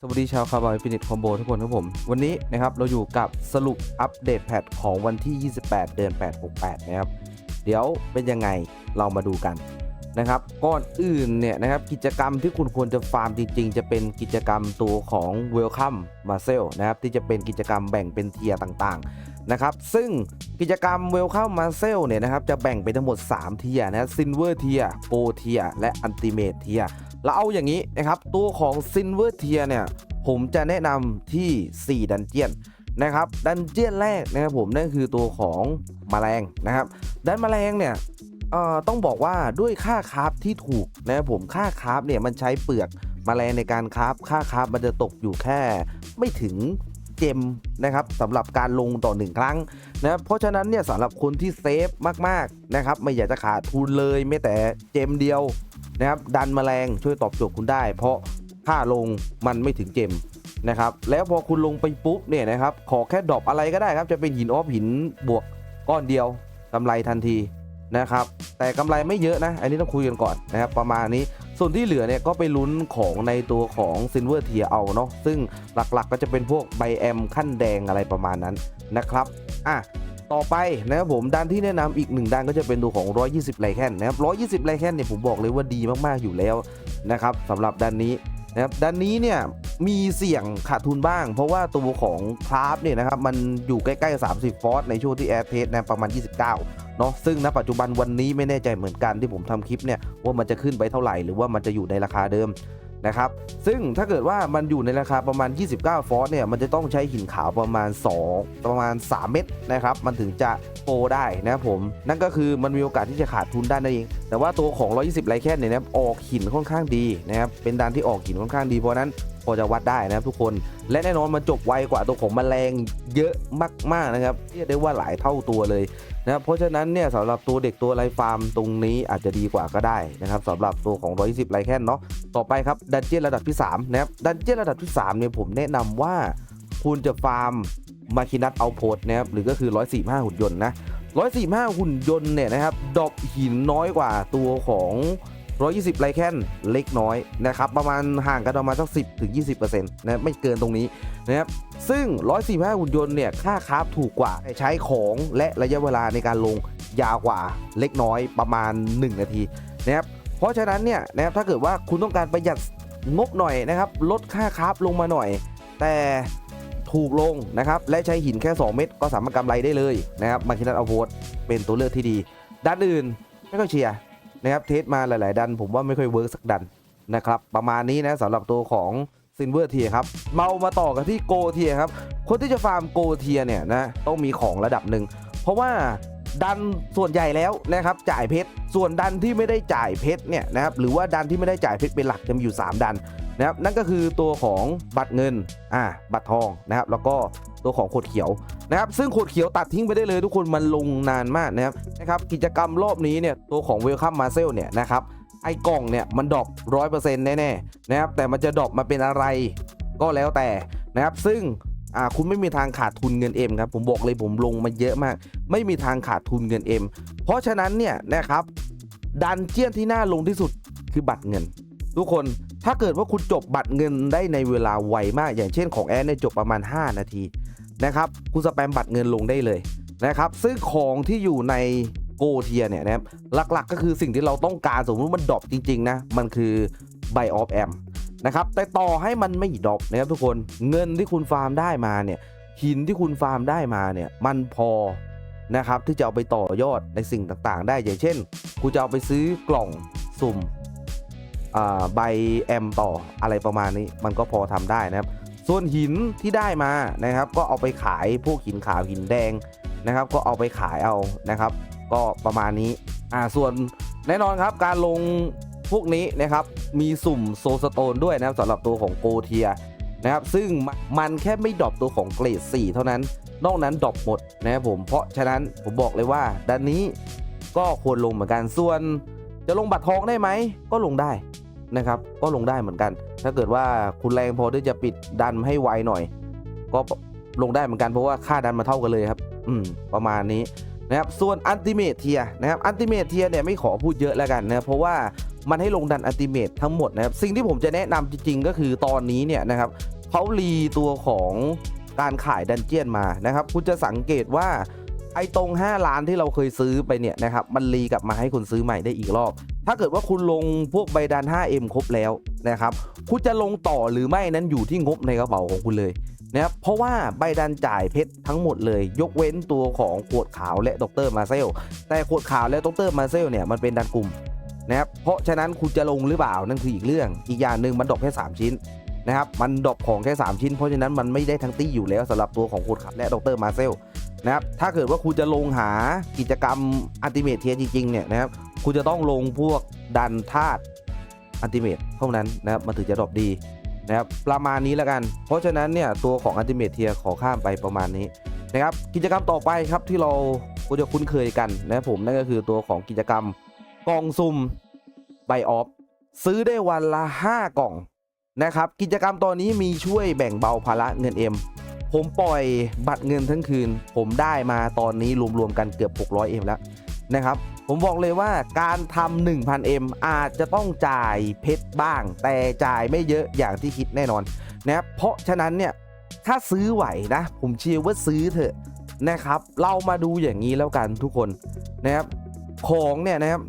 สวัสดีชาวคาร์บอนฟินิตคอมโบทุกคนครับผม วันนี้นะครับเราอยู่กับสรุปอัปเดตแพทของวันที่ 28 เดือน 868 นะครับ เดี๋ยวเป็นยังไงเรามาดูกันนะครับก่อนอื่นเนี่ยนะครับกิจกรรมที่คุณควรจะฟาร์มจริง ๆ จะเป็นกิจกรรมตัวของ Welcome m a r c e l นะครับที่จะเป็นกิจกรรมแบ่งเป็นเทียร์ต่างๆนะครับซึ่งกิจกรรม Welcome m a r c e l เนี่ยนะครับจะแบ่งเป็นทั้งหมด 3 เทียร์นะ Silver Tier Gold Tier และ Ultimate Tier เร เราเอาอย่างนี้นะครับ ตัวของ Silver Tier เนี่ย ผมจะแนะนำที่ 4 ดันเจียนนะครับ ดันเจียนแรกนะครับผมนั่นคือตัวของแมลงนะครับ ดันแมลงเนี่ยต้องบอกว่าด้วยค่าคราฟที่ถูกนะครับผมค่าคราฟเนี่ยมันใช้เปลือกมแมลงในการคราฟค่าคราฟมันจะตกอยู่แค่ไม่ถึงเจมนะครับสำหรับการลงต่อหนึ่งครั้งนะเพราะฉะนั้นเนี่ยสำหรับคนที่เซฟมากๆนะครับ ไม่อยากจะขาดทุนเลยไม่แต่เจมเดียว นะครับดันแมลงช่วยตอบโจทย์คุณได้ เพราะค่าลงมันไม่ถึงเจมนะครับแล้วพอคุณลงไปปุ๊บเนี่ยนะครับขอแค่ดรอปอะไรก็ได้ครับจะเป็นหินออฟหินบวกก้อนเดียวกำไรทันทีนะครับแต่กำไรไม่เยอะนะ อันนี้ต้องคุยกันก่อนนะครับประมาณนี้ส่วนที่เหลือเนี่ยก็ไปลุ้นของในตัวของ Silver Tier เอาเนาะซึ่งหลักๆก็จะเป็นพวกใบแอมขั้นแดงอะไรประมาณนั้นนะครับอะ ต่อไปนะครับผมด้านที่แนะนำอีกหนึ่งด้านก็จะเป็นตัวของ 120 ไลแคนนะครับ120 ไลแคนเนี่ยผมบอกเลยว่าดีมากๆอยู่แล้วนะครับสำหรับด้านนี้นะครับด้านนี้เนี่ยมีเสี่ยงขาดทุนบ้าง เพราะว่าตัวของคราฟเนี่ยนะครับมันอยู่ใกล้ๆ 30 ฟอสในช่วงที่แอร์เทสนะประมาณ 29เนาะซึ่งณปัจจุบันวันนี้ไม่แน่ใจเหมือนกันที่ผมทำคลิปเนี่ยว่ามันจะขึ้นไปเท่าไหร่หรือว่ามันจะอยู่ในราคาเดิม นะครับซึ่งถ้าเกิดว่ามันอยู่ในราคาประมาณ 29 ฟอสเนี่ยมันจะต้องใช้หินขาวประมาณ 2 ประมาณ 3 เม็ดนะครับมันถึงจะโปรได้นะครับผม นั่นก็คือมันมีโอกาสที่จะขาดทุนได้นั่นเอง แต่ว่าตัวของ 120 ไรแคนเนี่ยนะออกหินค่อนข้างดีนะครับเป็นดานที่ออกหินค่อนข้างดีเพราะนั้น อจะวัดได้นะครับทุกคน และแน่นอนมันจบไวกว่าตัวของแมลงเยอะมากๆนะครับเรียกได้ว่าหลายเท่าตัวเลยนะครับเพราะฉะนั้นเนี่ยสำหรับตัวเด็กตัวไรฟาร์มตรงนี้อาจจะดีกว่าก็ได้นะครับสำหรับตัวของ 120ไรแค่นเนาะต่อไปครับดันเจี้ยนระดับที่3นะครับดันเจี้ยนระดับที่3เนี่ยผมแนะนำว่าคุณจะฟาร์มมาคินัตเอาโพดนะครับหรือก็คือ 145 หุ่นยนต์นะ 145 หุ่นยนต์เนี่ยนะครับดรอปหินน้อยกว่าตัวของ 120ไรแคนเล็กน้อยนะครับประมาณห่างกันประมาณสัก 10ถึง20%นะไม่เกินตรงนี้นะครับซึ่ง 145 หุ่นยนต์เนี่ยค่าคราฟถูกกว่าใช้ของและระยะเวลาในการลงยาวกว่าเล็กน้อยประมาณ 1 นาทีนะครับเพราะฉะนั้นเนี่ยนะครับถ้าเกิดว่าคุณต้องการประหยัดงบหน่อยนะครับลดค่าคราฟลงมาหน่อย แต่ถูกลงนะครับและใช้หินแค่ 2 เม็ดก็สามารถกำไรได้เลยนะครับมาคินัทเอาโพสเป็นตัวเลือกที่ดี ด้านอื่นไม่ค่อยเชียร์ นะครับเทสมาหลาย ๆ ดัน ผมว่าไม่ค่อยเวิร์กสักดันนะครับประมาณนี้นะสำหรับตัวของซินเวอร์เทียครับเมามาต่อกันที่โกเทียครับคนที่จะฟาร์มโกเทียเนี่ยนะต้องมีของระดับหนึ่งเพราะว่าดันส่วนใหญ่แล้วนะครับจ่ายเพชร ส่วนดันที่ไม่ได้จ่ายเพชรเนี่ยนะครับหรือว่าดันที่ไม่ได้จ่ายเพชรเป็นหลักจะมีอยู่ 3 ดัน นะครับนั่นก็คือตัวของบัตรเงินอ่าบัตรทองนะครับแล้วก็ตัวของโคดเขียวนะครับซึ่งโคดเขียวตัดทิ้งไปได้เลยทุกคนมันลงนานมากนะครับนะครับกิจกรรมรอบนี้เนี่ยตัวของเวลคัมมาเซลเนี่ยนะครับไอ้กล่องเนี่ยมันดรอปร้อยเปอร์เซ็นต์แน่ๆนะครับแต่มันจะดรอปมาเป็นอะไรก็แล้วแต่นะครับซึ่งอ่าคุณไม่มีทางขาดทุนเงินเอ็มครับผมบอกเลยผมลงมาเยอะมาก ไม่มีทางขาดทุนเงินเอ็มเพราะฉะนั้นเนี่ยนะครับดันเจียนที่น่าลงที่สุดคือบัตรเงิน ทุกคน ถ้าเกิดว่าคุณจบบัตรเงินได้ในเวลาไวมาก อย่างเช่นของแอนเนี่ยจบประมาณ 5 นาทีนะครับคุณสแปมบัตรเงินลงได้เลยนะครับซึ่งของที่อยู่ในโกเทียเนี่ยนะครับหลักๆ ก็คือสิ่งที่เราต้องการสมมติมันดรอปจริงๆนะมันคือไบออฟแอมนะครับแต่ต่อให้มันไม่ดรอปนะครับทุกคนเงินที่คุณฟาร์มได้มาเนี่ยหินที่คุณฟาร์มได้มาเนี่ยมันพอนะครับที่จะเอาไปต่อยอดในสิ่งต่างๆ ได้อย่างเช่น คุณจะเอาไปซื้อกล่องสุ่ม ใบแอมต่ออะไรประมาณนี้ มันก็พอทำได้นะครับ ส่วนหินที่ได้มานะครับ ก็เอาไปขายพวกหินขาวหินแดงนะครับ ก็เอาไปขายเอานะครับ ก็ประมาณนี้อ่าส่วนแน่นอนครับการลงพวกนี้นะครับมีสุ่มโซสโตนด้วยนะครับสำหรับตัวของโกเทียนะครับซึ่งมันมันแค่ไม่ดรอปตัวของเกรด 4 เท่านั้น นอกนั้นดรอปหมดนะครับผมเพราะฉะนั้นผมบอกเลยว่าด้านนี้ก็ควรลงเหมือนกันส่วนจะลงบัตรทองได้ไหมก็ลงได้ นะครับก็ลงได้เหมือนกัน ถ้าเกิดว่าคุณแรงพอที่จะปิดดันให้ไวหน่อย ก็ลงได้เหมือนกันเพราะว่าค่าดันมาเท่ากันเลยครับ อืมประมาณนี้นะครับส่วนอันติเมทเทียนะครับอันติเมทเทียเนี่ยไม่ขอพูดเยอะแล้วกันนะเพราะว่ามันให้ลงดันอัลติเมททั้งหมดนะครับสิ่งที่ผมจะแนะนำจริงๆ ก็คือตอนนี้เนี่ยนะครับเขารีตัวของการขายดันเจียนมานะครับคุณจะสังเกตว่าไอ้ตรง 5 ล้านที่เราเคยซื้อไปเนี่ยนะครับมันรีกลับมาให้คุณซื้อใหม่ได้อีกรอบ ถ้าเกิดว่าคุณลงพวกใบดัน 5M ครบแล้วนะครับ คุณจะลงต่อหรือไม่นั้นอยู่ที่งบในกระเป๋าของคุณเลยนะครับเพราะว่าใบดันจ่ายเพชรทั้งหมดเลย ยกเว้นตัวของขวดขาวและดรมาเซล แต่ขวดขาวและดรมาเซลเนี่ยมันเป็นดันกลุ่มนะครับเพราะฉะนั้นคุณจะลงหรือเปล่านั่นคืออีกเรื่อง อีกอย่างหนึ่งมันดอปแค่ 3 ชิ้นนะครับมันดอปของแค่ 3 ชิ้น เพราะฉะนั้นมันไม่ได้ทั้งตี้อยู่แล้วสำหรับตัวของขวดขาวและดรมาเซลนะครับถ้าเกิดว่าคุณจะลงหากิจกรรมอัลติเมทเทียจริงๆเนี่ยนะครับ คุณจะต้องลงพวกดันธาตุอัลติเมทเท่านั้นนะครับมันถึงจะดรอปดีนะครับประมาณนี้แล้วกัน เพราะฉะนั้นเนี่ยตัวของอัลติเมทเทียขอข้ามไปประมาณนี้นะครับกิจกรรมต่อไปครับที่เราก็จะคุ้นเคยกันนะครับผมนั่นก็คือตัวของกิจกรรมกล่องซุ่มไบออฟซื้อได้วันละ 5 กล่องนะครับกิจกรรมตอนนี้มีช่วยแบ่งเบาภาระเงินเอ็มผมปล่อยบัตรเงินทั้งคืน ผมได้มาตอนนี้รวมๆกันเกือบ 600เอ็มแล้วนะครับ ผมบอกเลยว่าการทำ 1,000เอ็มอาจจะต้องจ่ายเพชรบ้าง แต่จ่ายไม่เยอะอย่างที่คิดแน่นอนนะครับเพราะฉะนั้นเนี่ยถ้าซื้อไหวนะ ผมเชียร์ว่าซื้อเถอะนะครับ เรามาดูอย่างนี้แล้วกันทุกคนนะครับของเนี่ยนะครับ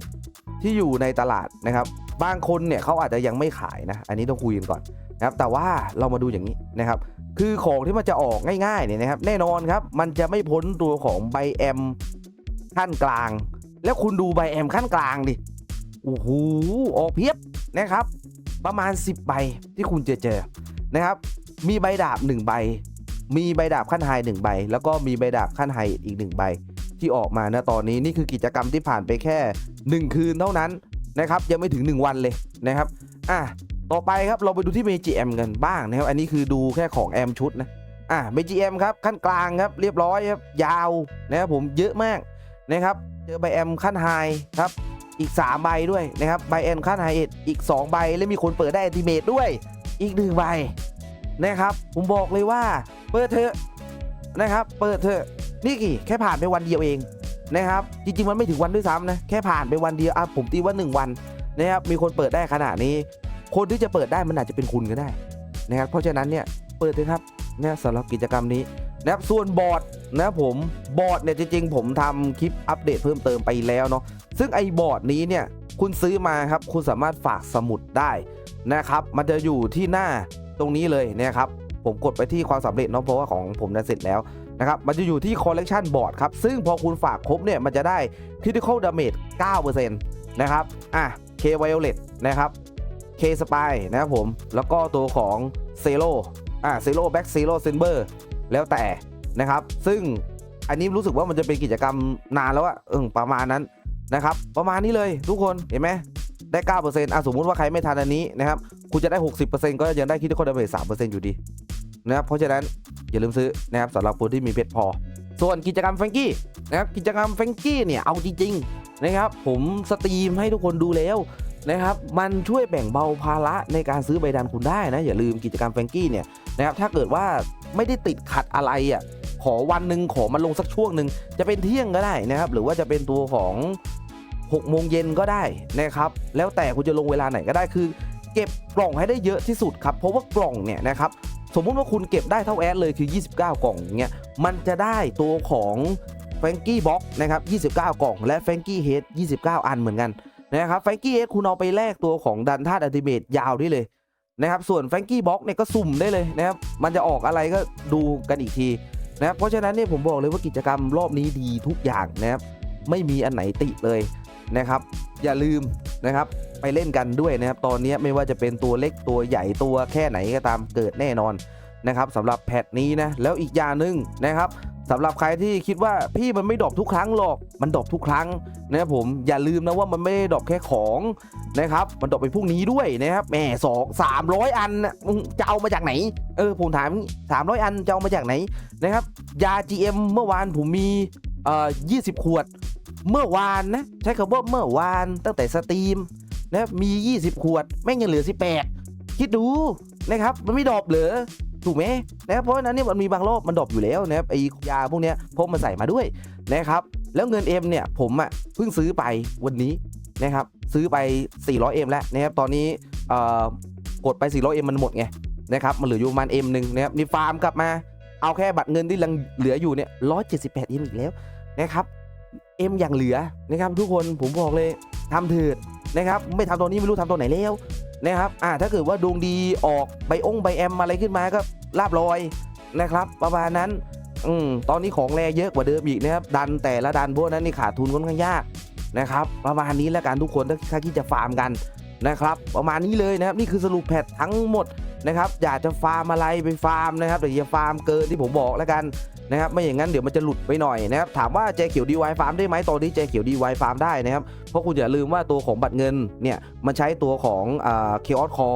ที่อยู่ในตลาดนะครับ บางคนเนี่ยเขาอาจจะยังไม่ขายนะ อันนี้ต้องคุยกันก่อนนะครับ แต่ว่าเรามาดูอย่างนี้นะครับ คือของที่มันจะออกง่ายๆเนี่ยนะครับ แน่นอนครับ มันจะไม่พ้นตัวของใบแอมขั้นกลาง แล้วคุณดูใบแอมขั้นกลางดิโอ้โหออกเพียบนะครับ ประมาณ 10 ใบที่คุณจะเจอนะครับ มีใบดาบ 1 ใบ มีใบดาบขั้นไฮ1ใบ แล้วก็มีใบดาบขั้นไฮอีก 1 ใบ ที่ออกมานะตอนนี้นี่คือกิจกรรมที่ผ่านไปแค่ 1 คืนเท่านั้นนะครับยังไม่ถึง 1 วันเลยนะครับอะต่อไปครับเราไปดูที่ MGM กันบ้างนะครับ อันนี้คือดูแค่ของแอมชุดนะอะ MGM ครับขั้นกลางครับเรียบร้อยครับยาวนะครับผมเยอะมากนะครับ จอใบแอมขั้นไฮครับอีก 3 ใบด้วยนะครับใบแอมขั้นไฮเอ็ดอีก 2 ใบ และมีคนเปิดได้อัลติเมทด้วยอีก 1 ใบนะครับ ผมบอกเลยว่าเปิดเถอะนะครับ เปิดเถอะนี่กี่แค่ผ่านไปวันเดียวเองนะครับ จริงๆมันไม่ถึงวันด้วยซ้ำนะแค่ผ่านไปวันเดียวอะผมตีว่า 1 วันนะครับมีคนเปิดได้ขนาดนี้ คนที่จะเปิดได้มันอาจจะเป็นคุณก็ได้นะครับเพราะฉะนั้นเนี่ยเปิดเถอะครับนะสำหรับกิจกรรมนี้ นะครับส่วนบอร์ดนะผมบอร์ดเนี่ยจริงๆผมทำคลิปอัปเดตเพิ่มเติมไปแล้วเนาะซึ่งไอ้บอร์ดนี้เนี่ยคุณซื้อมาครับคุณสามารถฝากสมุดได้นะครับ มันจะอยู่ที่หน้าตรงนี้เลยนะครับ ผมกดไปที่ความสำเร็จเนาะเพราะว่าของผมนั้นเสร็จแล้วนะครับมันจะอยู่ที่ collection board ครับ ซึ่งพอคุณฝากครบเนี่ยมันจะได้ critical damage 9%นะครับอะ K violet นะครับ K spy นะครับผมแล้วก็ตัวของ zero อะ zero back zero silver แล้วแต่นะครับ ซึ่งอันนี้รู้สึกว่ามันจะเป็นกิจกรรมนานแล้วอะเออประมาณนั้นนะครับ ประมาณนี้เลยทุกคนเห็นไหมได้9%อะสมมุติว่าใครไม่ทันอันนี้นะครับ คุณจะได้ 60%ก็ยังได้คิดที่คนดาเมจ3%อยู่ดีนะครับเพราะฉะนั้นอย่าลืมซื้อนะครับสำหรับคนที่มีเพชรพอ ส่วนกิจกรรมแฟงกี้นะครับกิจกรรมแฟงกี้เนี่ยเอาจริงๆนะครับผมสตรีมให้ทุกคนดูแล้ว นะครับมันช่วยแบ่งเบาภาระในการซื้อใบดันคุณได้นะ อย่าลืมกิจกรรมแฟงกี้เนี่ยนะครับถ้าเกิดว่าไม่ได้ติดขัดอะไรอะขอวันหนึ่งขอมันลงสักช่วงหนึ่งจะเป็นเที่ยงก็ได้นะครับหรือว่าจะเป็นตัวของ6โมงเย็นก็ได้นะครับแล้วแต่คุณจะลงเวลาไหนก็ได้คือ เก็บกล่องให้ได้เยอะที่สุดครับเพราะว่ากล่องเนี่ยนะครับสมมุติว่าคุณเก็บได้เท่าแอดเลยคือ 29 กล่องอย่างเงี้ยมันจะได้ตัวของแฟงกี้บ็อกนะครับ 29 กล่อง และแฟงกี้เฮด29 อันเหมือนกัน นะครับแฟงกี้เฮดคุณเอาไปแลกตัวของดันธาตุอัติเมทยาวได้เลยนะครับส่วนแฟงกี้บ็อกเนี่ยก็สุ่มได้เลยนะครับมันจะออกอะไรก็ดูกันอีกทีนะครับเพราะฉะนั้นเนี่ยผมบอกเลยว่ากิจกรรมรอบนี้ดีทุกอย่างนะครับไม่มีอันไหนติเลยนะครับอย่าลืมนะครับไปเล่นกันด้วยนะครับตอนนี้ไม่ว่าจะเป็นตัวเล็กตัวใหญ่ตัวแค่ไหนก็ตามเกิดแน่นอนนะครับสำหรับแพทนี้นะแล้วอีกอย่างหนึ่งนะครับ สำหรับใครที่คิดว่าพี่มันไม่ดรอปทุกครั้งหรอก มันดรอปทุกครั้งนะครับผมอย่าลืมนะว่ามันไม่ได้ดรอปแค่ของนะครับ มันดรอปไปพวกนี้ด้วยนะครับแหมสองสามร้อยอันจะเอามาจากไหน เออผมถามสามร้อยอันจะเอามาจากไหนนะครับ ยา GM เมื่อวานผมมีเอ่อยี่สิบขวด เมื่อวานนะใช้คำว่าเมื่อวานตั้งแต่สตรีมนะมี 20 ขวด แม่งยังเหลือ 18 คิดดูนะครับ มันไม่ดรอปเหรอ ถูกไหมนะครับเพราะฉะนั้นเนี่ยมันมีบางรอบมันดรอปอยู่แล้วนะครับไอยาพวกเนี้ยพกมาใส่มาด้วยนะครับแล้วเงินเอ็มเนี่ยผมอะเพิ่งซื้อไปวันนี้นะครับซื้อไป 400M แล้วนะครับตอนนี้เอ่อกดไป 400M มันหมดไงนะครับมันเหลืออยู่ประมาณ M หนึ่งนะครับนี่ฟาร์มกลับมาเอาแค่บัตรเงินที่ยังเหลืออยู่เนี่ย 178M อีกแล้วนะครับ M อย่างเหลือนะครับทุกคนผมบอกเลยทำเถิดนะครับไม่ทำตอนนี้ไม่รู้ทำตอนไหนแล้ว นะครับอ่าถ้าเกิดว่าดวงดีออกใบองค์ใบแอมอะไรขึ้นมาก็ลาบลอยนะครับ ประมาณนั้นอืมตอนนี้ของแรเยอะกว่าเดิมอีกนะครับดันแต่ละดันพวกนั้นนี่ขาดทุนค่อนข้างยากนะครับ ประมาณนี้แล้วกันทุกคนถ้าถ้าคิดจะฟาร์มกันนะครับ ประมาณนี้เลยนะครับนี่คือสรุปแพททั้งหมดนะครับ อยากจะฟาร์มอะไรไปฟาร์มนะครับแต่อย่าฟาร์มเกินที่ผมบอกแล้วกัน นะครับไม่อย่างนั้นเดี๋ยวมันจะหลุดไปหน่อยนะครับถามว่าแจเขียวดีไวฟาร์มได้ไหมตอนนี้แจเขียวดีไวฟาร์มได้นะครับเพราะคุณอย่าลืมว่าตัวของบัตรเงินเนี่ยมันใช้ตัวของเคออสคอ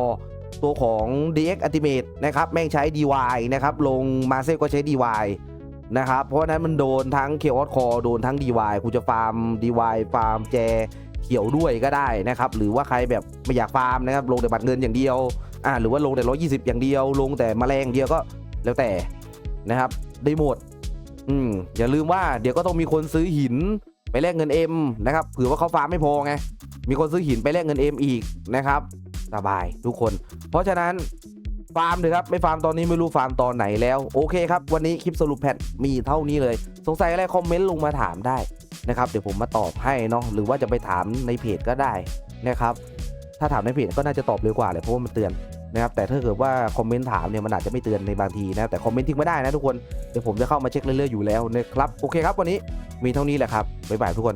ตัวของ DX Ultimate นะครับแม่งใช้ DY นะครับลงมาเซก็ใช้ DY นะครับเพราะฉะนั้นมันโดนทั้ง k ออสคอโดนทั้ง DY คุณจะฟาร์ม DY ฟาร์มแจเขียวด้วยก็ได้นะครับหรือว่าใครแบบไม่อยากฟาร์มนะครับลงแต่บัตรเงินอย่างเดียวอ่าหรือว่าลงแต่ 120 อย่างเดียว ลงแต่แมลงอย่างเดียวก็แล้วแต่นะครับ ได้หมด อืมอย่าลืมว่าเดี๋ยวก็ต้องมีคนซื้อหินไปแลกเงิน M นะครับเผื่อว่าเขาฟาร์มไม่พอไงมีคนซื้อหินไปแลกเงิน M อีกนะครับสบายทุกคน เพราะฉะนั้นฟาร์มเลยครับไม่ฟาร์มตอนนี้ไม่รู้ฟาร์มตอนไหนแล้ว โอเคครับ วันนี้คลิปสรุปแพทมีเท่านี้เลย สงสัยอะไรคอมเมนต์ลงมาถามได้นะครับเดี๋ยวผมมาตอบให้เนาะหรือว่าจะไปถามในเพจก็ได้นะครับ ถ้าถามในเพจก็น่าจะตอบเร็วกว่าเลยเพราะว่ามันเตือน นะครับแต่ถ้าเกิดว่าคอมเมนต์ถามเนี่ยมันอาจจะไม่เตือนในบางทีนะแต่คอมเมนต์ทิ้งไม่ได้นะทุกคนเดี๋ยวผมจะเข้ามาเช็คเรื่อยๆอยู่แล้วนะครับโอเคครับวันนี้มีเท่านี้แหละครับบ๊ายบายทุกคน